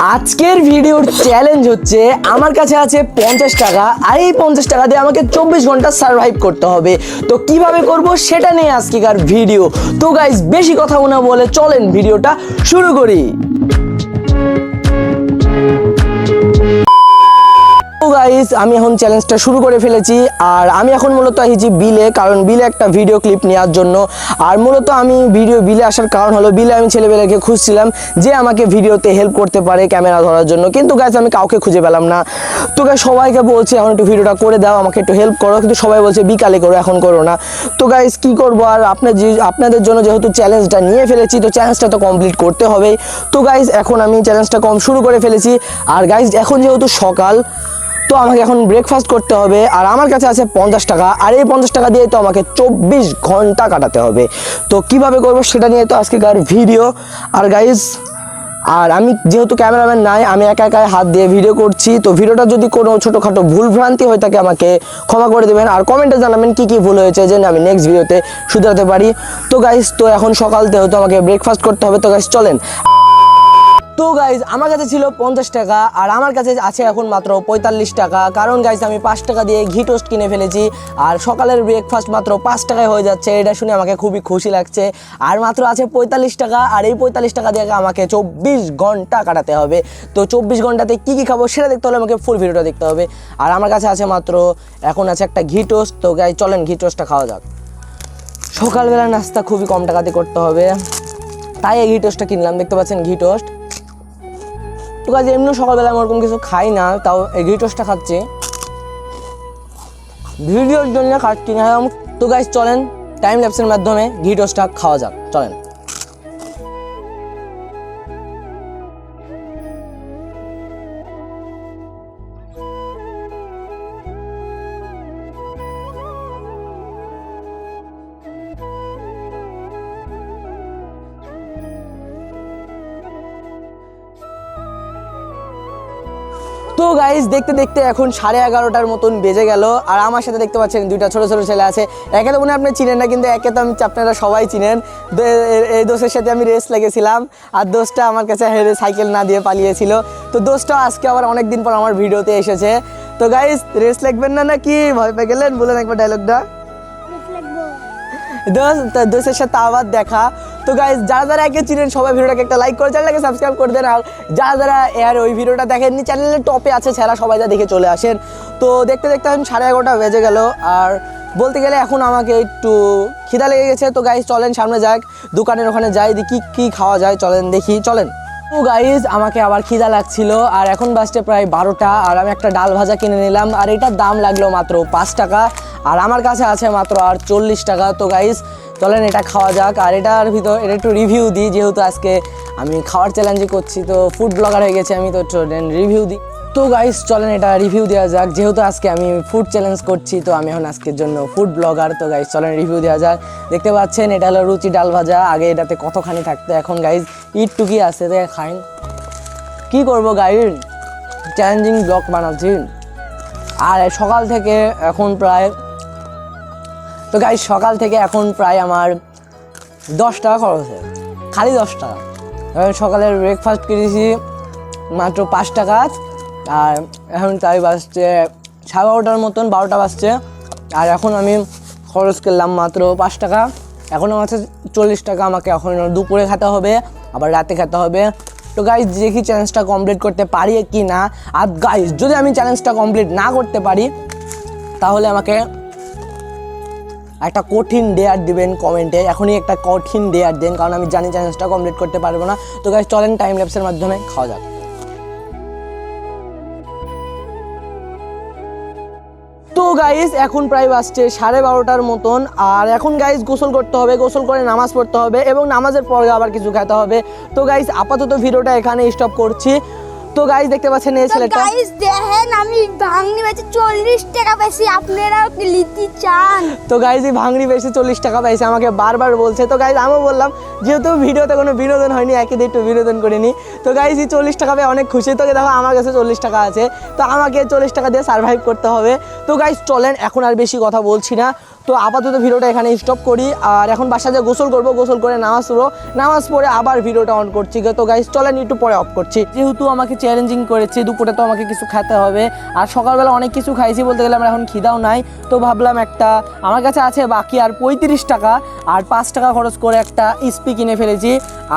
আজকের ভিডিওর চ্যালেঞ্জ হচ্ছে, আমার কাছে আছে পঞ্চাশ টাকা, আর এই পঞ্চাশ টাকা দিয়ে আমাকে চব্বিশ ঘণ্টা সার্ভাইভ করতে হবে। তো কীভাবে করব সেটা নিয়ে আজকেকার ভিডিও তো গাইজ বেশি কথা না বলে চলেন ভিডিওটা শুরু করি। গাইস আমি এখন চ্যালেঞ্জটা শুরু করে ফেলেছি আর আমি এখন মূলত এসেছি বিলে, কারণ বিলে একটা ভিডিও ক্লিপ নেওয়ার জন্য। আর মূলত আমি ভিডিও বিলে আসার কারণ হলো, বিলে আমি ছেলেবেলাকে খুঁজছিলাম যে আমাকে ভিডিওতে হেল্প করতে পারে ক্যামেরা ধরার জন্য। কিন্তু গাইস আমি কাউকে খুঁজে পেলাম না। তো গাইস সবাইকে বলছি, এখন একটু ভিডিওটা করে দাও, আমাকে একটু হেল্প করো। কিন্তু সবাই বলছে, বিকালে করো, এখন করো না। তো গাইস কী করব? আর আপনার যে, আপনাদের জন্য যেহেতু চ্যালেঞ্জটা নিয়ে ফেলেছি, তো চ্যালেঞ্জটা তো কমপ্লিট করতে হবেই। তো গাইস এখন আমি চ্যালেঞ্জটা কম শুরু করে ফেলেছি। আর গাইস এখন যেহেতু সকাল তো আমাকে এখন ব্রেকফাস্ট করতে হবে, আর আমার কাছে আছে পঞ্চাশ টাকা, আর এই পঞ্চাশ টাকা দিয়ে তো আমাকে চব্বিশ ঘণ্টা কাটাতে হবে। তো কীভাবে করব সেটা নিয়ে তো আজকে আজকেকার ভিডিও আর গাইজ আর আমি যেহেতু ক্যামেরাম্যান নাই, আমি একা একাই হাত দিয়ে ভিডিও করছি, তো ভিডিওটা যদি কোনো ছোটোখাটো ভুলভ্রান্তি হয়ে থাকে আমাকে ক্ষমা করে দেবেন, আর কমেন্টে জানাবেন কি কি ভুল হয়েছে যেন আমি নেক্সট ভিডিওতে শুধরাতে পারি। তো গাইজ তো এখন সকাল, যেহেতু আমাকে ব্রেকফাস্ট করতে হবে, তো গাইজ চলেন। তো গাইজ আমার কাছে ছিল পঞ্চাশ টাকা, আর আমার কাছে আছে এখন মাত্র পঁয়তাল্লিশ টাকা। কারণ গাইজ আমি পাঁচ টাকা দিয়ে ঘি টোস্ট কিনে ফেলেছি, আর সকালের ব্রেকফাস্ট মাত্র পাঁচ টাকায় হয়ে যাচ্ছে, এটা শুনে আমাকে খুবই খুশি লাগছে। আর মাত্র আছে পঁয়তাল্লিশ টাকা, আর এই পঁয়তাল্লিশ টাকা দিয়ে আমাকে চব্বিশ ঘণ্টা কাটাতে হবে। তো চব্বিশ ঘন্টাতে কী কী খাব সেটা দেখতে হলে আমাকে ফুল ভিডিওটা দেখতে হবে। আর আমার কাছে আছে মাত্র, এখন আছে একটা ঘি টোস্ট তো গাই চলেন ঘি টোস্টটা খাওয়া যাক। সকালবেলা নাস্তা খুবই কম টাকাতে করতে হবে। তাই এই ঘি টোস্টটা কিনলাম, দেখতে পাচ্ছেন ঘি টোস্ট তো কাজ এমনি সকালবেলা আমি ওরকম কিছু খাই না, তাও ঘি টোস্টটা খাচ্ছি। ভিডিওর জন্য খাচ্ছি না তো গাইজ চলেন টাইম ল্যাপসের মাধ্যমে ঘি টোস্টটা খাওয়া যাক, চলেন। তো গাইজ দেখতে দেখতে এখন সাড়ে এগারোটার মতন বেজে গেল। আর আমার সাথে দেখতে পাচ্ছেন দুইটা ছোট ছোট ছেলে আছে। একে তো মনে আপনি চিনেন না, কিন্তু একে তো আমি আপনারা সবাই চিনেন। এই দোষের সাথে আমি রেস লেগেছিলাম। আর দোষটা আমার কাছে হেরে সাইকেল না দিয়ে পালিয়েছিল। তো দোষটা আজকে আবার অনেক দিন পর আমার ভিডিওতে এসেছে। তো গাইজ রেস লাগবেন না নাকি? ভয় পেয়ে গেলেন? বলেন একবার ডায়লগটা দোষের সাথে আবার দেখা। তো গাইজ যারা যারা একে চিনেন, সবাই ভিডিওটাকে একটা লাইক করে, চ্যানেলটাকে সাবস্ক্রাইব করে দেন। আর যারা যারা এর ওই ভিডিওটা দেখেননি, চ্যানেলের টপে আছে ছেড়া সবাই যা দেখে চলে আসেন। তো দেখতে দেখতে এখন সাড়ে এগারোটা বেজে গেল। আর বলতে গেলে এখন আমাকে একটু খিদা লেগে গেছে। তো গাইজ চলেন সামনে যাক, দোকানের ওখানে যাই, দেখি কি খাওয়া যায়। চলেন দেখি, চলেন। তো গাইজ আমাকে আবার খিদা লাগছিল। আর এখন বাজছে প্রায় বারোটা, আর আমি একটা ডাল ভাজা কিনে নিলাম। আর এটার দাম লাগল মাত্র পাঁচ টাকা। আর আমার কাছে আছে মাত্র আর চল্লিশ টাকা। তো গাইজ চলেন এটা খাওয়া যাক। আর এটার ভিতর এটা একটু রিভিউ দিই, যেহেতু আজকে আমি খাওয়ার চ্যালেঞ্জই করছি, তো ফুড ব্লগার হয়ে গেছে আমি, তো রিভিউ দিই। তো গাইস চলেন এটা রিভিউ দেওয়া যাক। যেহেতু আজকে আমি ফুড চ্যালেঞ্জ করছি, তো আমি এখন আজকের জন্য ফুড ব্লগার তো গাইস চলেন রিভিউ দেওয়া যাক। দেখতে পাচ্ছেন, এটা হলো রুচি ডাল ভাজা। আগে এটাতে কতখানি থাকতো, এখন গাইস ইট টুকি আছে তো খাইন কি করব গাইড চ্যালেঞ্জিং ব্লগ বানাচ্ছি। আর সকাল থেকে এখন প্রায় তো গাইজ সকাল থেকে এখন প্রায় আমার দশ টাকা খরচ হয়েছে। খালি দশ টাকা। আমি সকালের ব্রেকফাস্ট কিনেছি মাত্র পাঁচ টাকা। আর এখন তাই বাজছে সাড়ে বারোটার মতন, বারোটা বাজছে। আর এখন আমি খরচ করলাম মাত্র পাঁচ টাকা। এখন আমার কাছে চল্লিশ টাকা, আমাকে এখন দুপুরে খেতে হবে, আবার রাতে খেতে হবে। তো গাইজ দেখি চ্যালেঞ্জটা কমপ্লিট করতে পারি কি না আর গাইজ যদি আমি চ্যালেঞ্জটা কমপ্লিট না করতে পারি, তাহলে আমাকে একটা কঠিন ডেয়ার দিবেন কমেন্টে এখনই একটা কঠিন ডেয়ার দেন, কারণ আমি জানি চ্যালেঞ্জটা কমপ্লিট করতে পারব না। তো গাইজ চলেন টাইম ল্যাপসের মাধ্যমে খাওয়া যাক। তো গাইজ এখন প্রায় বাজছে সাড়ে বারোটার মতন। আর এখন গাইজ গোসল করতে হবে, গোসল করে নামাজ পড়তে হবে এবং নামাজের পরে আবার কিছু খেতে হবে। তো গাইজ আপাতত ভিডিওটা এখানে স্টপ করছি। তো গাইজ দেখতে পাচ্ছেন এই ছেলেটা। গাইস দেখেন আমি ভাঙনি বেচে চল্লিশ টাকা বেশি আপনারাও কি লিতে চান। তো গাইজ এই ভাঙড়ি বেশি চল্লিশ টাকা পাইছে আমাকে বারবার বলছে। তো গাইজ আমিও বললাম যেহেতু ভিডিওতে কোনো বিনোদন হয়নি একই দিয়ে একটু বিনোদন করিনি তো গাইজ এই চল্লিশ টাকা পেয়ে অনেক খুশি। তো দেখো আমার কাছে চল্লিশ টাকা আছে। তো আমাকে চল্লিশ টাকা দিয়ে সার্ভাইভ করতে হবে। তো গাইজ চলেন এখন আর বেশি কথা বলছি না। তো আপাতত ভিডিওটা এখানে স্টপ করি। আর এখন বাসা যে গোসল করব, গোসল করে নামাজ পড়ব। নামাজ পড়ে আবার ভিডিওটা অন করছি। তো গাইজ চলেন একটু পরে অফ করছি। যেহেতু আমাকে চ্যালেঞ্জিং করেছে দুপুরে তো আমাকে কিছু খেতে হবে। আর সকালবেলা অনেক কিছু খাইছি বলতে গেলে আমার এখন খিদাও নাই। তো ভাবলাম একটা, আমার কাছে আছে বাকি আর পঁয়ত্রিশ টাকা। আর পাঁচ টাকা খরচ করে একটা স্পি কিনে ফেলেছি।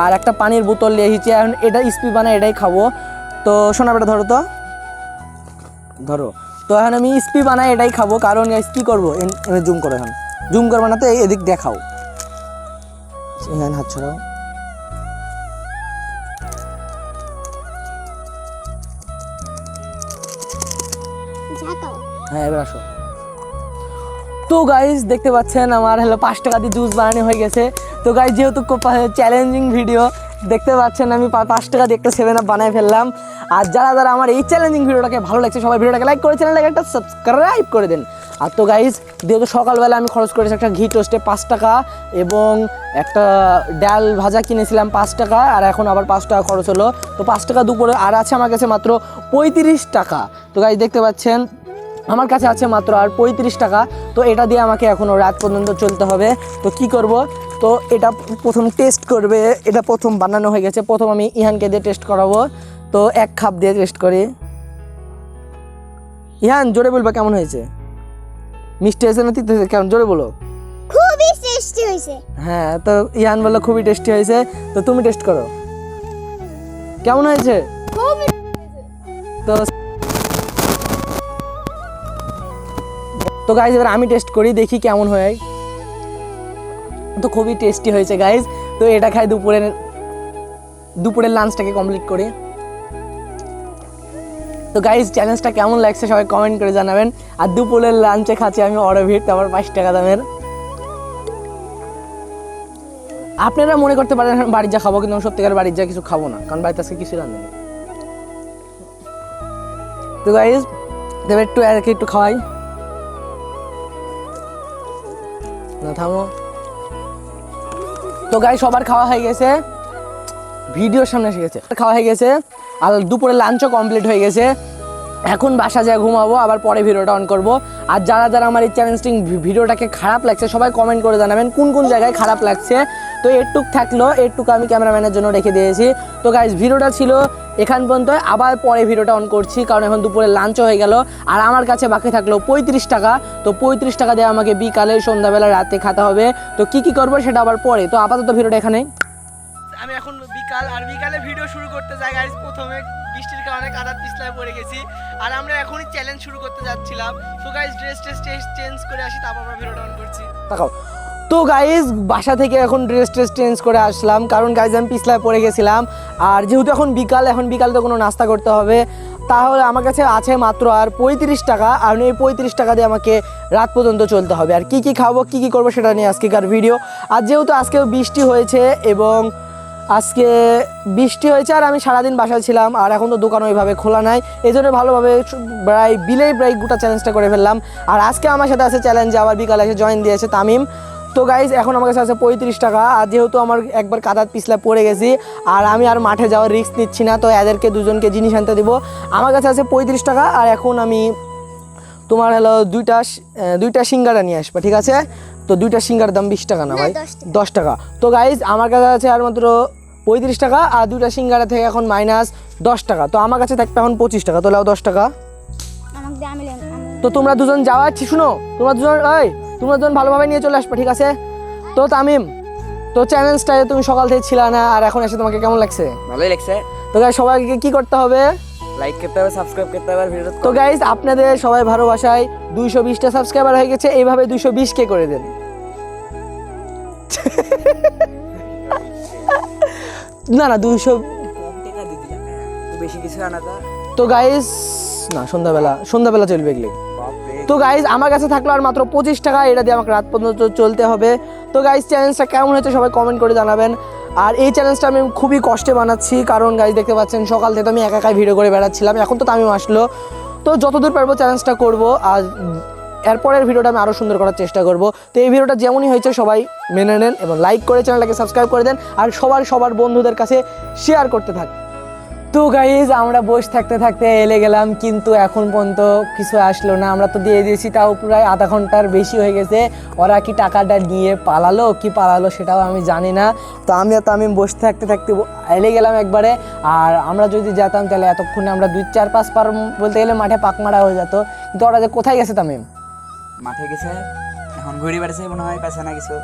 আর একটা পানির বোতল নিয়ে এসেছি। এখন এটা স্পি বানায় এটাই খাব। তো শোনা বেটা, ধরো তো। ধরো। তো এখন আমি স্পি বানাই এটাই খাব। কারণ কি করব? জুম করো এখন। জুম করব না তো এদিক দেখাও। এখানে হাত ছড়াও। হ্যাঁ এবার আসো। তো গাইজ দেখতে পাচ্ছেন আমার হলো পাঁচ টাকা দিয়ে জুস বানানো হয়ে গেছে। তো গাইজ যেহেতু খুব চ্যালেঞ্জিং ভিডিও দেখতে পাচ্ছেন, আমি পাঁচ টাকা দেখতে সেভেন আপ বানাই ফেললাম। আর যারা যারা আমার এই চ্যালেঞ্জিং ভিডিওটাকে ভালো লাগছে, সবাই ভিডিওটাকে লাইক করে চ্যানেলটাকে একটা সাবস্ক্রাইব করে দেন। আর তো গাইজ যেহেতু সকালবেলা আমি খরচ করেছি একটা ঘি টোস্টে পাঁচ টাকা এবং একটা ডাল ভাজা কিনেছিলাম পাঁচ টাকা, আর এখন আবার পাঁচ টাকা খরচ হলো। তো পাঁচ টাকা দুপুরে, আর আছে আমার কাছে মাত্র পঁয়ত্রিশ টাকা। তো গাইজ দেখতে পাচ্ছেন, আমার কাছে আছে মাত্র আর পঁয়ত্রিশ টাকা। তো এটা দিয়ে আমাকে এখনও রাত পর্যন্ত চলতে হবে। তো কি করব? তো এটা প্রথম টেস্ট করবে এটা প্রথম বানানো হয়ে গেছে। প্রথম আমি ইহানকে দিয়ে টেস্ট করাবো। তো এক খাপ দিয়ে টেস্ট করি। ইহান জোরে বলবা কেমন হয়েছে? মিষ্টি হয়েছে না তিতে কেমন? জোরে বলো। খুবই টেস্টি হয়েছে। হ্যাঁ তো ইহান বলল খুবই টেস্টি হয়েছে। তো তুমি টেস্ট করো। কেমন হয়েছে? তো তো গাইজ এবার আমি টেস্ট করি দেখি কেমন হয়। তো খুবই টেস্টি হয়েছে গাইজ তো এটা খাই দুপুরের দুপুরের লাঞ্চটাকে কমপ্লিট করি। তো গাইজ চ্যালেঞ্জটা কেমন লাগছে সবাই কমেন্ট করে জানাবেন। আর দুপুরের লাঞ্চে খাচ্ছি আমি অরভিট আমার পাঁচ টাকা দামের। আপনারা মনে করতে পারেন বাড়ির যা খাব, কিন্তু আমি সত্যিকার বাড়ির যা কিছু খাব না, কারণ বাড়িতে আজকে কিছু রান্না নেই। তো গাইজ দেবে একটু একটু খাওয়াই। না, থামো। তো গাই সবার খাওয়া হয়ে গেছে। ভিডিওর সামনে এসে গেছে। খাওয়া হয়ে গেছে। আর দুপুরে লাঞ্চও কমপ্লিট হয়ে গেছে। এখন বাসা যায় ঘুমাবো, আবার পরে ভিডিওটা অন করব। আর যারা যারা আমার এই চ্যালেঞ্জিং ভিডিওটাকে খারাপ লাগছে, সবাই কমেন্ট করে জানাবেন কোন কোন জায়গায় খারাপ লাগছে। তো এরটুক থাকল এরটুক আমি ক্যামেরাম্যানের জন্য রেখে দিয়েছি। তো গাইজ ভিডিওটা ছিল এখান পর্যন্ত আবার পরে ভিডিওটা অন করছি কারণ এখন দুপুরে লাঞ্চও হয়ে গেল। আর আমার কাছে বাকি থাকল পঁয়ত্রিশ টাকা। তো পঁয়ত্রিশ টাকা দিয়ে আমাকে বিকালে সন্ধ্যাবেলা রাতে খাতে হবে। তো কি কি করব সেটা আবার পরে। তো আপাতত ভিডিওটা এখানে আমি এখন বিকাল আর বিকালে ভিডিও শুরু করতে যাই। গাইজ প্রথমে বৃষ্টির কারণে কাদার পিছলায় পড়ে গেছি। আর আমরা এখনই চ্যালেঞ্জ শুরু করতে যাচ্ছিলাম। তো গাইজ ড্রেস ট্রেস চেঞ্জ করে আসি তারপর আমরা ভিডিওটা অন করছি। তাকাও। তো গাইজ বাসা থেকে এখন ড্রেস ট্রেস চেঞ্জ করে আসলাম। কারণ গাইজ আমি পিছলায় পড়ে গেছিলাম। আর যেহেতু এখন বিকাল, এখন বিকালে তো কোনো নাস্তা করতে হবে, তাহলে আমার কাছে আছে মাত্র আর পঁয়ত্রিশ টাকা, আর এই পঁয়ত্রিশ টাকা দিয়ে আমাকে রাত পর্যন্ত চলতে হবে। আর কি কি খাব, কি কি করব সেটা নিয়ে আজকেকার ভিডিও আর যেহেতু আজকেও বৃষ্টি হয়েছে এবং আজকে বৃষ্টি হয়েছে আর আমি সারাদিন বাসায় ছিলাম, আর এখন তো দোকান ওইভাবে খোলা নাই এই জন্য ভালোভাবে প্রায় বিলেই প্রায় গোটা চ্যালেঞ্জটা করে ফেললাম। আর আজকে আমার সাথে আছে চ্যালেঞ্জে আবার বিকালে এসে জয়েন দিয়েছে তামিম। তো গাইজ এখন আমার কাছে আছে পঁয়ত্রিশ টাকা। আর যেহেতু আমার একবার কাদার পিছলা পড়ে গেছি আর আমি আর মাঠে যাওয়ার রিস্ক নিচ্ছি না তো এদেরকে দুজনকে জিনিস আনতে দিব। আমার কাছে আছে পঁয়ত্রিশ টাকা আর এখন আমি তোমার হলো দুইটা দুইটা সিঙ্গারা নিয়ে আসবা ঠিক আছে? তো দুইটা সিঙ্গার দাম বিশ টাকা না ভাই? দশ টাকা। তো গাইজ আমার কাছে আছে আর মাত্র পঁয়ত্রিশ টাকা আর দুইটা সিঙ্গারা থেকে এখন মাইনাস দশ টাকা। তো আমার কাছে থাকবে এখন পঁচিশ টাকা তো লাও দশ টাকা। তো তোমরা দুজন যাওয়াচ্ছি শুনো তোমরা দুজন ওই তোমরা দুজন ভালোভাবে নিয়ে চলে আসবে ঠিক আছে? তো তামিম তো চ্যালেঞ্জটায় তুমি সকাল থেকে ছিল না আর এখন এসে তোমাকে কেমন লাগছে? ভালোই লাগছে। তো গাইজ সবাইকে কি করতে হবে? লাইক করতে হবে সাবস্ক্রাইব করতে হবে আর ভিডিওটা তো গাইজ আপনাদের সবাই ভালোবাসায় দুইশো বিশটা সাবস্ক্রাইবার হয়ে গেছে এইভাবে দুইশো বিশ কে করে দেন। না না দুইশো তো বেশি কিছু আনা তা তো গাইজ না, সন্ধ্যাবেলা সন্ধ্যাবেলা চলবে এগুলি। তো গাইজ আমার কাছে থাকল আর মাত্র পঁচিশ টাকা, এটা দিয়ে আমাকে রাত পর্যন্ত চলতে হবে। তো গাইজ চ্যালেঞ্জটা কেমন হয়েছে সবাই কমেন্ট করে জানাবেন। আর এই চ্যালেঞ্জটা আমি খুবই কষ্টে বানাচ্ছি, কারণ গাইজ দেখতে পাচ্ছেন, সকাল থেকে আমি একা একাই ভিডিও করে বেড়াচ্ছিলাম, এখন তো তামিম আসলো। তো যতদূর পারব চ্যালেঞ্জটা করব, আর এরপরের ভিডিওটা আমি আরও সুন্দর করার চেষ্টা করব। তো এই ভিডিওটা যেমনই হয়েছে, সবাই মেনে নেন এবং লাইক করে চ্যানেলটাকে সাবস্ক্রাইব করে দেন, আর সবার সবার বন্ধুদের কাছে শেয়ার করতে থাক। তো গাইজ আমরা বসে থাকতে থাকতে এলে গেলাম, কিন্তু এখন পর্যন্ত কিছু আসলো না। আমরা তো দিয়ে দিয়েছি, তাও প্রায় আধা ঘণ্টার বেশি হয়ে গেছে। ওরা কি টাকাটা নিয়ে পালালো, কি পালালো সেটাও আমি জানি না। তো আমি তো আমি বসে থাকতে থাকতে এলে গেলাম একবারে। আর আমরা যদি যেতাম, তাহলে এতক্ষণে আমরা দুই, চার, পাঁচ পার বলতে গেলে মাঠে পাক মারা হয়ে যেত। কিন্তু ওরা যে কোথায় গেছে তামিম? মাঠে গেছে, এখন ঘুরি বেড়াছে মনে হয় পেছে না কিছু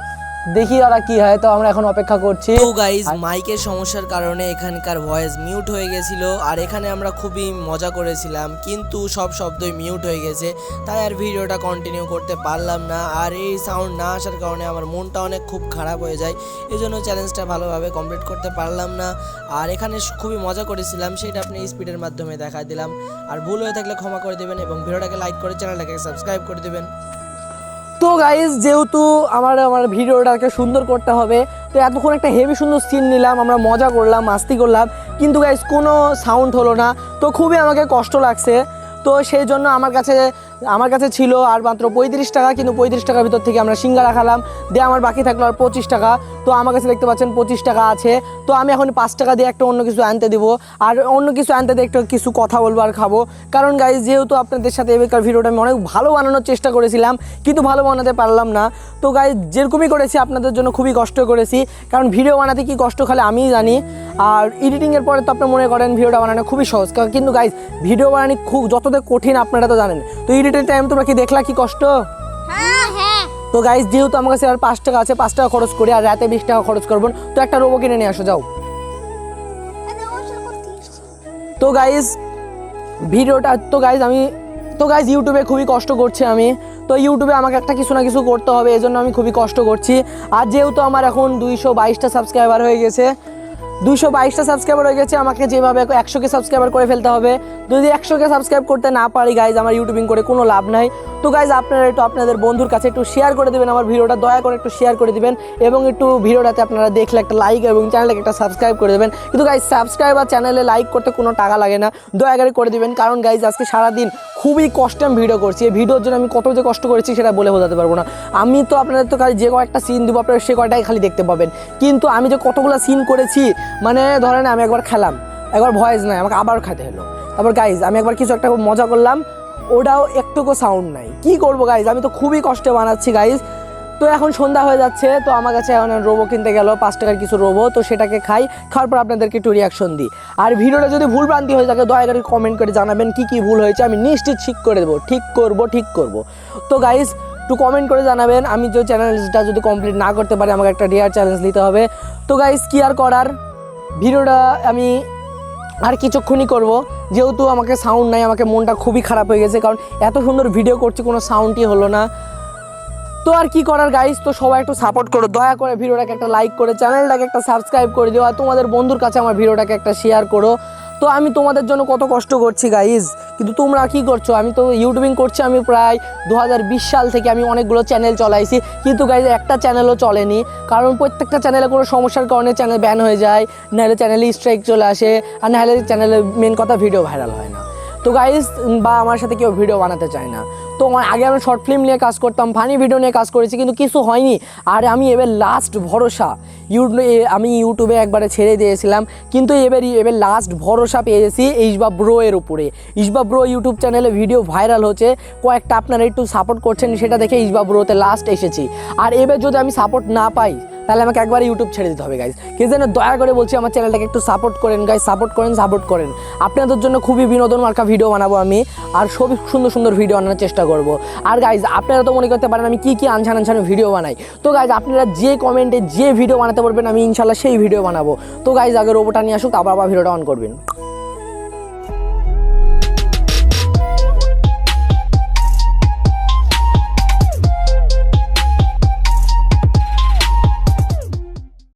দেখি ওরা কি হয় তো আমরা এখন অপেক্ষা করছি। তো গাইজ মাইকের সমস্যার কারণে এখানকার ভয়েস মিউট হয়ে গেছিল আর এখানে আমরা খুবই মজা করেছিলাম কিন্তু সব শব্দই মিউট হয়ে গেছে তাই আর ভিডিওটা কন্টিনিউ করতে পারলাম না আর এই সাউন্ড না আসার কারণে আমার মনটা অনেক খুব খারাপ হয়ে যায় এই জন্য চ্যালেঞ্জটা ভালোভাবে কমপ্লিট করতে পারলাম না আর এখানে খুবই মজা করেছিলাম সেটা আপনি স্পিডের মাধ্যমে দেখা দিলাম আর ভুল হয়ে থাকলে ক্ষমা করে দেবেন এবং ভিডিওটাকে লাইক করে চ্যানেলটাকে সাবস্ক্রাইব করে দেবেন। তো গাইজ যেহেতু আমার আমার ভিডিওটাকে সুন্দর করতে হবে, তো এতক্ষণ একটা হেভি সুন্দর সিন নিলাম, আমরা মজা করলাম, মাস্তি করলাম, কিন্তু গাইজ কোনো সাউন্ড হলো না, তো খুবই আমাকে কষ্ট লাগছে, তো সেই জন্য আমার কাছে আমার কাছে ছিল আর মাত্র পঁয়ত্রিশ টাকা, কিন্তু পঁয়ত্রিশ টাকার ভিতর থেকে আমরা সিঙ্গারা খালাম। দিয়ে আমার বাকি থাকল আর পঁচিশ টাকা। তো আমার কাছে দেখতে পাচ্ছেন পঁচিশ টাকা আছে। তো আমি এখন পাঁচ টাকা দিয়ে একটা অন্য কিছু আনতে দিব। আর অন্য কিছু আনতে দিয়ে একটু কিছু কথা বলব আর খাব। কারণ গাইজ যেহেতু আপনাদের সাথে এবেকার ভিডিওটা আমি অনেক ভালো বানানোর চেষ্টা করেছিলাম, কিন্তু ভালো বানাতে পারলাম না। তো গাইজ যেরকমই করেছি, আপনাদের জন্য খুবই কষ্ট করেছি। কারণ ভিডিও বানাতে কি কষ্ট খালে আমিই জানি। আর এডিটিংয়ের পরে তো আপনি মনে করেন ভিডিওটা বানানো খুবই সহজ। কিন্তু গাইজ ভিডিও বানানো খুব, যতটা কঠিন আপনারা তো জানেন। তো এডিটের টাইম তোমরা কি দেখলা কি কষ্ট? হ্যাঁ হ্যাঁ। তো গাইজ যেহেতু আমার কাছে আর পাঁচ টাকা আছে পাঁচ টাকা খরচ করি আর রাতে বিশ টাকা খরচ করব তো একটা রোবো কিনে নিয়ে আসো যাও। তো গাইজ ভিডিওটা তো গাইজ আমি তো গাইজ ইউটিউবে খুবই কষ্ট করছি আমি। তো ইউটিউবে আমাকে একটা কিছু না কিছু করতে হবে এই জন্য আমি খুবই কষ্ট করছি। আর যেহেতু আমার এখন দুইশো বাইশটা সাবস্ক্রাইবার হয়ে গেছে দুশো বাইশটা সাবস্ক্রাইবার হয়ে গেছে, আমাকে যেভাবে একশোকে সাবস্ক্রাইবার করে ফেলতে হবে। যদি একশোকে সাবস্ক্রাইব করতে না পারি গাইজ আমার ইউটিউবিং করে কোনো লাভ নাই। তো গাইজ আপনারা একটু আপনাদের বন্ধুর কাছে একটু শেয়ার করে দেবেন আমার ভিডিওটা, দয়া করে একটু শেয়ার করে দিবেন এবং একটু ভিডিওটাতে আপনারা দেখলে একটা লাইক এবং চ্যানেলটাকে একটা সাবস্ক্রাইব করে দেবেন। কিন্তু গাইজ সাবস্ক্রাইব আর চ্যানেলে লাইক করতে কোনো টাকা লাগে না, দয়া করে করে দিবেন। কারণ গাইজ আজকে সারাদিন খুবই কষ্টে আমি ভিডিও করছি। এই ভিডিওর জন্য আমি কত যে কষ্ট করেছি সেটা বলে বোঝাতে পারব না। আমি তো আপনাদের তো খালি যে কয়েকটা সিন দেবো, আপনারা সে কয়টাই খালি দেখতে পাবেন। কিন্তু আমি যে কতগুলো সিন করেছি মানে ধরেন আমি একবার খেলাম, একবার ভয়েস নাই, আমাকে আবার খেতে হলো। তারপর গাইজ আমি একবার কিছু একটা মজা করলাম ওটাও একটুকু সাউন্ড নাই। কি করব গাইজ আমি তো খুবই কষ্টে বানাচ্ছি গাইজ তো এখন সন্ধ্যা হয়ে যাচ্ছে, তো আমার কাছে এখন রোবো কিনতে গেল, পাঁচ টাকার কিছু রোবো তো সেটাকে খাই, খাওয়ার পর আপনাদেরকে একটু রিয়াকশন দিই। আর ভিডিওটা যদি ভুল ভ্রান্তি হয়ে থাকে, দয়া করে কমেন্ট করে জানাবেন কি কি ভুল হয়েছে, আমি নিশ্চিত ঠিক করে দেবো, ঠিক করব ঠিক করব। তো গাইজ একটু কমেন্ট করে জানাবেন, আমি যে চ্যানেলটা যদি কমপ্লিট না করতে পারি, আমাকে একটা রিয়ার চ্যালেঞ্জ নিতে হবে। তো গাইজ কি আর করার? ভিডিওটা আমি আর কিছুক্ষণই করব। যেহেতু আমাকে সাউন্ড নাই, আমাকে মনটা খুবই খারাপ হয়ে গেছে, কারণ এত সুন্দর ভিডিও করছি, কোনো সাউন্ডই হলো না। তো আর কি করার গাইস তো সবাই একটু সাপোর্ট করো, দয়া করে ভিডিওটাকে একটা লাইক করে চ্যানেলটাকে একটা সাবস্ক্রাইব করে দিও, আর তোমাদের বন্ধুর কাছে আমার ভিডিওটাকে একটা শেয়ার করো। তো আমি তোমাদের জন্য কত কষ্ট করছি গাইজ কিন্তু তোমরা কি করছ? আমি তো ইউটিউবিং করছি আমি প্রায় দু হাজার বিশ সাল থেকে আমি অনেকগুলো চ্যানেল চলাইছি। কিন্তু গাইজ একটা চ্যানেলও চলেনি। কারণ প্রত্যেকটা চ্যানেলে কোনো সমস্যার কারণে চ্যানেল ব্যান হয়ে যায়। নাহলে চ্যানেলে স্ট্রাইক চলে আসে। আর নাহলে চ্যানেলে মেন কথা ভিডিও ভাইরাল হয় না। তো গাইজ বা আমার সাথে কেউ ভিডিও বানাতে চায় না। তো আগে আমি শর্ট ফিল্ম নিয়ে কাজ করতাম ফানি ভিডিও নিয়ে কাজ করেছি, কিন্তু কিছু হয়নি। আর আমি এবার লাস্ট ভরসা ইউটিউবে আমি ইউটিউবে একবারে ছেড়ে দিয়েছিলাম, কিন্তু এবার এবার লাস্ট ভরসা পেয়েছি ইসবা ব্রো এর উপরে। ইসবা ব্রো ইউটিউব চ্যানেলে ভিডিও ভাইরাল হচ্ছে, কয়েকটা আপনারা একটু সাপোর্ট করছেন, সেটা দেখে ইসবা ব্রোতে লাস্ট এসেছি। আর এবার যদি আমি সাপোর্ট না পাই তাহলে আমাকে একবার ইউটিউব ছেড়ে দিতে হবে গাইজ কে যেন দয়া করে বলছি আমার চ্যানেলটাকে একটু সাপোর্ট করেন গাইজ সাপোর্ট করেন সাপোর্ট করেন। আপনাদের জন্য খুবই বিনোদন মার্কা ভিডিও বানাবো আমি, আর খুবই সুন্দর সুন্দর ভিডিও আনার চেষ্টা করব। আর গাইজ আপনারা তো মনে করতে পারেন আমি কি কী আনছান আনছান ভিডিও বানাই। তো গাইজ আপনারা যে কমেন্টে যে ভিডিও বানাতে পারবেন আমি ইনশাল্লাহ সেই ভিডিও বানাবো। তো গাইজ আগে রোবোটা নিয়ে আসুক আবার আবার ভিডিওটা অন করবেন।